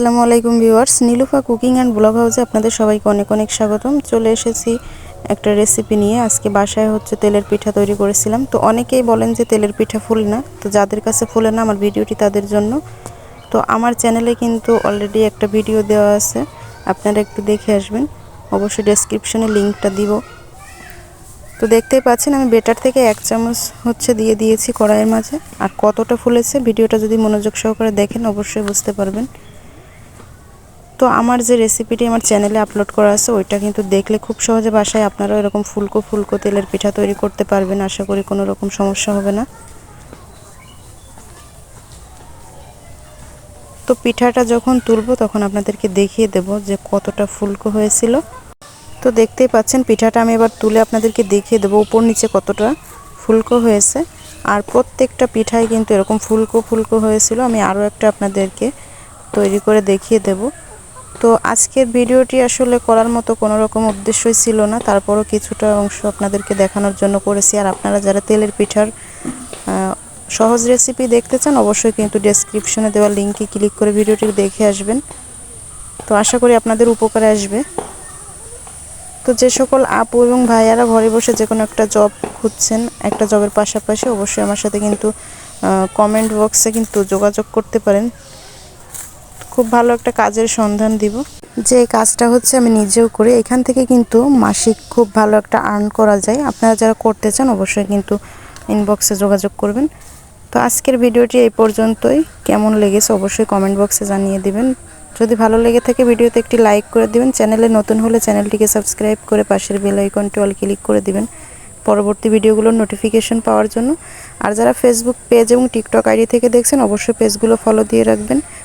আসসালামু আলাইকুম viewers, Nilufa cooking and blog হাউসে আপনাদের সবাইকে অনেক অনেক স্বাগতম। চলে এসেছি একটা রেসিপি নিয়ে। আজকে বাসায় হচ্ছে তেলের পিঠা তৈরি করেছিলাম। তো অনেকেই বলেন যে তেলের পিঠা ফুল না। তো যাদের কাছে ফুলে না, আমার ভিডিওটি তাদের জন্য। তো আমার চ্যানেলে কিন্তু অলরেডি একটা ভিডিও দেওয়া আছে। আপনারা একটু দেখে আসবেন। অবশ্যই ডেসক্রিপশনে লিঙ্কটা দিব। তো দেখতেই পাচ্ছেন, আমি বেটার থেকে এক চামচ হচ্ছে দিয়ে দিয়েছি কড়াইয়ের মাঝে। আর কতটা ফুলেছে, ভিডিওটা যদি মনোযোগ সহকারে দেখেন, অবশ্যই বুঝতে পারবেন। তো আমার যে রেসিপিটি আমার চ্যানেলে আপলোড করা আছে, ওইটা কিন্তু দেখলে খুব সহজে বাসায় আপনারাও এরকম ফুলকো ফুলকো তেলের পিঠা তৈরি করতে পারবেন। আশা করি কোনো রকম সমস্যা হবে না। তো পিঠাটা যখন তুলবো তখন আপনাদেরকে দেখিয়ে দেব যে কতটা ফুলকো হয়েছিল। তো দেখতেই পাচ্ছেন, পিঠাটা আমি এবার তুলে আপনাদেরকে দেখিয়ে দেবো উপর নিচে কতটা ফুলকো হয়েছে। আর প্রত্যেকটা পিঠাই কিন্তু এরকম ফুলকো ফুলকো হয়েছিল। আমি আরও একটা আপনাদেরকে তৈরি করে দেখিয়ে দেব। তো আজকের ভিডিওটি আসলে করার মতো কোনো রকম উদ্দেশ্যই ছিল না। তারপরও কিছুটা অংশ আপনাদেরকে দেখানোর জন্য করেছি। আর আপনারা যারা তেলের পিঠার সহজ রেসিপি দেখতে চান, অবশ্যই কিন্তু ডেসক্রিপশনে দেওয়া লিঙ্কে ক্লিক করে ভিডিওটি দেখে আসবেন। তো আশা করি আপনাদের উপকারে আসবে। তো যে সকল আপু এবং ভাইয়ারা ঘরে বসে যে কোনো একটা জব খুঁজছেন, একটা জবের পাশাপাশি অবশ্যই আমার সাথে কিন্তু কমেন্ট বক্সে কিন্তু যোগাযোগ করতে পারেন। খুব ভালো একটা কাজের সন্ধান দিব। যে কাজটা হচ্ছে আমি নিজেও করি। এখান থেকে কিন্তু মাসিক খুব ভালো একটা আর্ন করা যায়। আপনারা যারা করতে চান অবশ্যই কিন্তু ইনবক্সে যোগাযোগ করবেন। তো আজকের ভিডিওটি এই পর্যন্তই। কেমন লেগেছে অবশ্যই কমেন্ট বক্সে জানিয়ে দিবেন। যদি ভালো লেগে থাকে ভিডিওতে একটি লাইক করে দিবেন। চ্যানেলে নতুন হলে চ্যানেলটিকে সাবস্ক্রাইব করে পাশের বেল আইকনটি অল ক্লিক করে দিবেন। পরবর্তী ভিডিওগুলোর নোটিফিকেশন পাওয়ার জন্য। আর যারা ফেসবুক পেজ এবং টিকটক আইডি থেকে দেখছেন, অবশ্যই পেজগুলো ফলো দিয়ে রাখবেন।